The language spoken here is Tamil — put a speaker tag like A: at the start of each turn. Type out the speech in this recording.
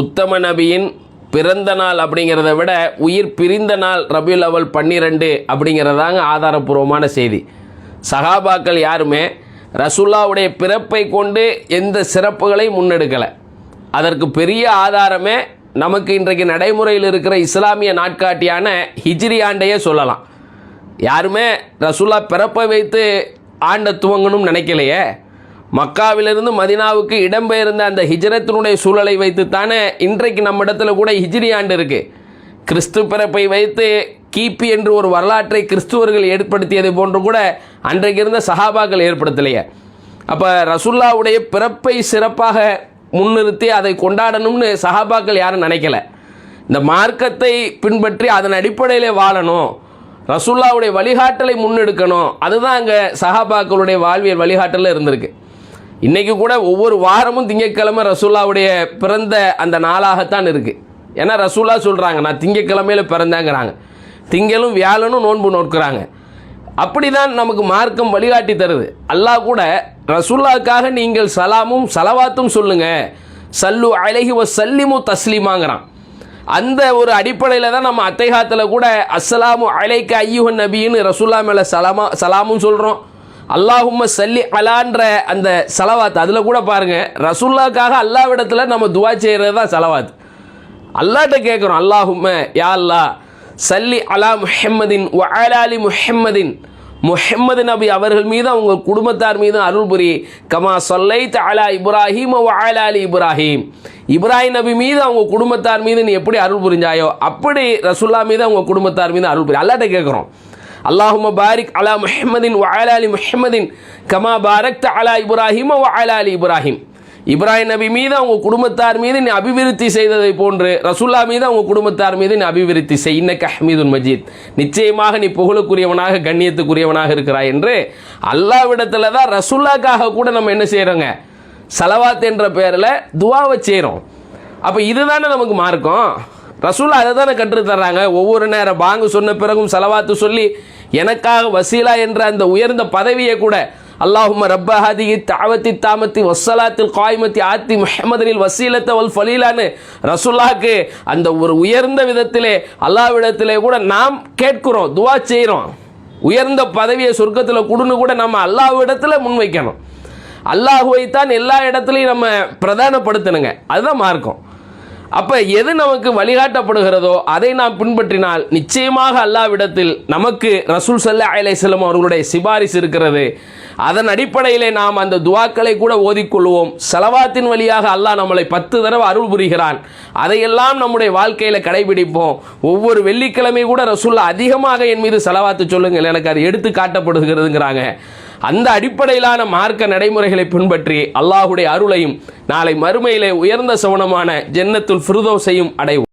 A: உத்தம நபியின் பிறந்த நாள் அப்படிங்கிறத விட உயிர் பிரிந்த நாள் ரபியுல் அவல் பன்னிரெண்டு அப்படிங்கிறதாங்க ஆதாரபூர்வமான செய்தி. சகாபாக்கள் யாருமே ரசுல்லாவுடைய பிறப்பை கொண்டு எந்த சிறப்புகளை முன்னெடுக்கலை. அதற்கு பெரிய ஆதாரமே நமக்கு இன்றைக்கு நடைமுறையில் இருக்கிற இஸ்லாமிய நாட்காட்டியான ஹிஜ்ரி ஆண்டையே சொல்லலாம். யாருமே ரசுல்லா பிறப்பை வைத்து ஆண்டை துவங்கணும்னு நினைக்கலையே. மக்காவிலிருந்து மதினாவுக்கு இடம்பெயர்ந்த அந்த ஹிஜ்ரத்தினுடைய சூழலை வைத்து தானே இன்றைக்கு நம்ம இடத்துல கூட ஹிஜிரி ஆண்டு இருக்கு. கிறிஸ்து பிறப்பை வைத்து கிபி என்று ஒரு வரலாற்றை கிறிஸ்துவர்கள் ஏற்படுத்தியது போன்று கூட அன்றைக்கு இருந்த சஹாபாக்கள் ஏற்படுத்தலையே. அப்போ ரசுல்லாவுடைய பிறப்பை சிறப்பாக முன்னிறுத்தி அதை கொண்டாடணும்னு சஹாபாக்கள் யாரும் நினைக்கல. இந்த மார்க்கத்தை பின்பற்றி அதன் அடிப்படையிலே வாழணும். ரசுல்லாவுடைய வழிகாட்டலை முன்னெடுக்கணும். அதுதான் அங்கே சஹாபாக்களுடைய வாழ்வியல் வழிகாட்டலில் இருந்திருக்கு. இன்னைக்கு கூட ஒவ்வொரு வாரமும் திங்கட்கிழமை ரசூல்லாவுடைய பிறந்த அந்த நாளாகத்தான் இருக்குது ஏன்னா ரசூல்லா சொல்கிறாங்க நான் திங்கட்கிழமையில் பிறந்தேங்கிறாங்க. திங்களும் வியாழனும் நோன்பு நோட்கிறாங்க அப்படிதான் நமக்கு மார்க்கம் வழிகாட்டி தருது. அல்லாஹ் கூட ரசூல்லாவுக்காக நீங்கள் சலாமும் சலவாத்தும் சொல்லுங்க. சல்லு அழகி சல்லிமு தஸ்லீமாங்கிறான். அந்த ஒரு அடிப்படையில் தான் நம்ம அத்தைகாத்தில் கூட அஸ்ஸலாமு அலைக்க ஐயுஹன் நபின்னு ரசூல்லா மேலே சலாமா சலாமும் சொல்கிறோம் அல்லாஹும்ம சல்லி அலான்ற அந்த செலவாத்து. அதில் கூட பாருங்க ரசுல்லாக்காக அல்லாவிடத்தில் நம்ம துவா செய்கிறது தான் செலவாத்து. அல்லாட்ட கேட்குறோம் அல்லாஹும்ம யா அல்லாஹ் சல்லி அலா முஹம்மதின் வ அலாலி முஹம்மதின். முஹம்மது நபி அவர்கள் மீது அவங்க குடும்பத்தார் மீது அருள் புரி. கமா சொல்லை அலா இப்ராஹிம் வ அலாலி இப்ராஹிம். இப்ராஹிம் நபி மீது அவங்க குடும்பத்தார் மீது நீ எப்படி அருள் புரிஞ்சாயோ அப்படி ரசுல்லா மீது அவங்க குடும்பத்தார் மீது அருள் புரி. அல்லாட்ட கேட்குறோம் அல்லாஹும பாரிக் அலா முஹம்மதின் வாயலாலி முஹம்மதின் கமா பாரக்த அலா இப்ராஹிம் வ இப்ராஹிம். இப்ராஹிம் நபி மீது அவங்க குடும்பத்தார் மீது நீ அபிவிருத்தி செய்ததை போன்று ரசுல்லா மீது அவங்க குடும்பத்தார் மீது நீ அபிவிருத்தி செய். இன்னக்க ஹமீதுன் மஜீத். நிச்சயமாக நீ புகழுக்குரியவனாக கண்ணியத்துக்குரியவனாக இருக்கிறாய் என்று அல்லாவிடத்தில் தான் ரசுல்லாக்காக கூட நம்ம என்ன செய்கிறோங்க சலவாத் என்ற பெயரில் துவாவை செய்கிறோம் அப்போ இதுதானே நமக்கு மார்க்கம்? ரசூலா அதை தானே கற்றுத்தர்றாங்க. ஒவ்வொரு நேரம் பாங்கு சொன்ன பிறகும் செலவாத்து சொல்லி எனக்காக வசீலா என்ற அந்த உயர்ந்த பதவியை கூட அல்லாஹும ரப்பஹாதி தாவத்தி தாமத்தி வசலாத்தில் காய்மத்தி ஆத்தி முஹமதனில் வசீலத்த வல் ஃபலீலான்னு ரசுல்லாக்கு அந்த ஒரு உயர்ந்த விதத்திலே அல்லாவிடத்திலே கூட நாம் கேட்கிறோம் துவா செய்கிறோம். உயர்ந்த பதவியை சொர்க்கத்தில் கொடுன்னு கூட நம்ம அல்லாவிடத்தில் முன்வைக்கணும். அல்லாஹுவை தான் எல்லா இடத்துலையும் நம்ம பிரதானப்படுத்தணுங்க. அதுதான் மார்க்கம். அப்போ எது நமக்கு வழிகாட்டப்படுகிறதோ அதை நாம் பின்பற்றினால் நிச்சயமாக அல்லாவிடத்தில் நமக்கு ரசூல் சல்லா அலையம் அவர்களுடைய சிபாரிசு இருக்கிறது. அதன் அடிப்படையிலே நாம் அந்த துவாக்களை கூட ஓதிக்கொள்வோம். செலவாத்தின் வழியாக அல்லாஹ் நம்மளை பத்து தடவை அருள் புரிகிறான். அதையெல்லாம் நம்முடைய வாழ்க்கையில் கடைபிடிப்போம். ஒவ்வொரு வெள்ளிக்கிழமை கூட ரசூல்லா அதிகமாக என் மீது செலவாத்து சொல்லுங்கள். எனக்கு அது எடுத்து காட்டப்படுகிறதுங்கிறாங்க. அந்த அடிப்படையிலான மார்க்க நடைமுறைகளை பின்பற்றி அல்லாஹுடைய அருளையும் நாளை மறுமையிலே உயர்ந்த சவனமான ஜென்னத்துல் ஃபிருதோசையும் அடைவோம்.